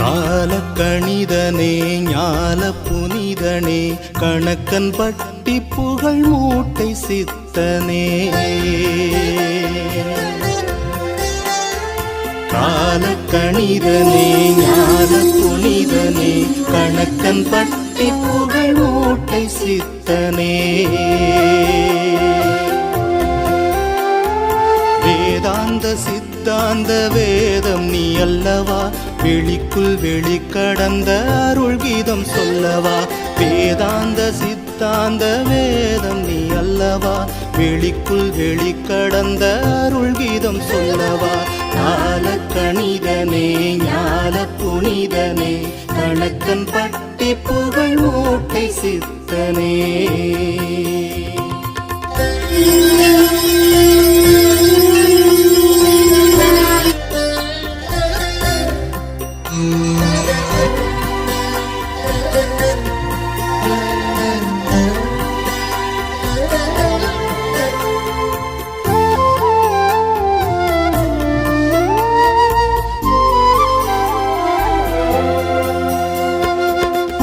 காலக்கணிதனே ஞால புனிதனே கணக்கன் பட்டி புகழ் மூட்டை சித்தனே. காலக்கணிதனே ஞான புனிதனே கணக்கன் பட்டி புகழ் மூட்டை சித்தனே. வேதாந்த சித்தாந்த வேதம் நீ அல்லவா வெளிக்குள் வெளி கடந்த அருள் கீதம் சொல்லவா? வேதாந்த சித்தாந்த வேதம் நீ அல்லவா? வெளிக்குள் வெளி கடந்த அருள் கீதம் சொல்லவா? ஞால கணிதனே ஞான புனிதனே கணக்கன் பட்டி புகழ் மூட்டை சித்தனே.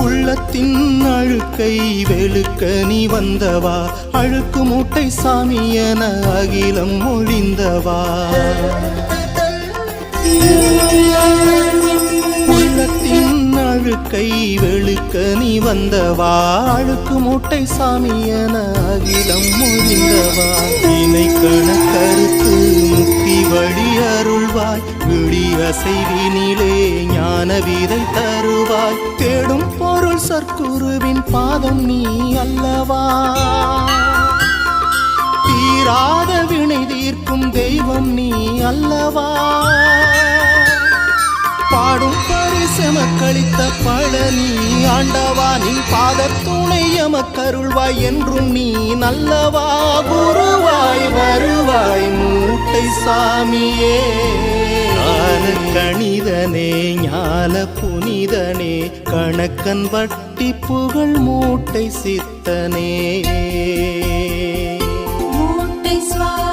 உள்ளத்தின் அழுக்கை வெளுக்க நீ வந்தவா? அழுக்கு மூட்டை சாமி என அகிலம் ஒழிந்தவா? கை வெளுக்க நீ வந்த வாழுக்கு மூட்டை சாமியன அகிலம் ஒழிந்தவா இணை கணக்கருத்து முக்தி வழி அருள்வாய். விழி அசைவினிலே ஞான விதை தருவாய். தேடும் பொருள் சர்க்குருவின் பாதம் நீ அல்லவா? தீராத வினை தீர்க்கும் தெய்வம் நீ அல்லவா? பாடும் பரிசெம கழித்த பழனி. ஆண்டவா நீ பாத துணை எமக்கருள்வாய் என்றும் நீ நல்லவா. குருவாய் வருவாய் மூட்டை சாமியே. கணிதனே ஞால புனிதனே கணக்கன் வட்டி புகழ் மூட்டை சித்தனே. மூட்டை சுவாமி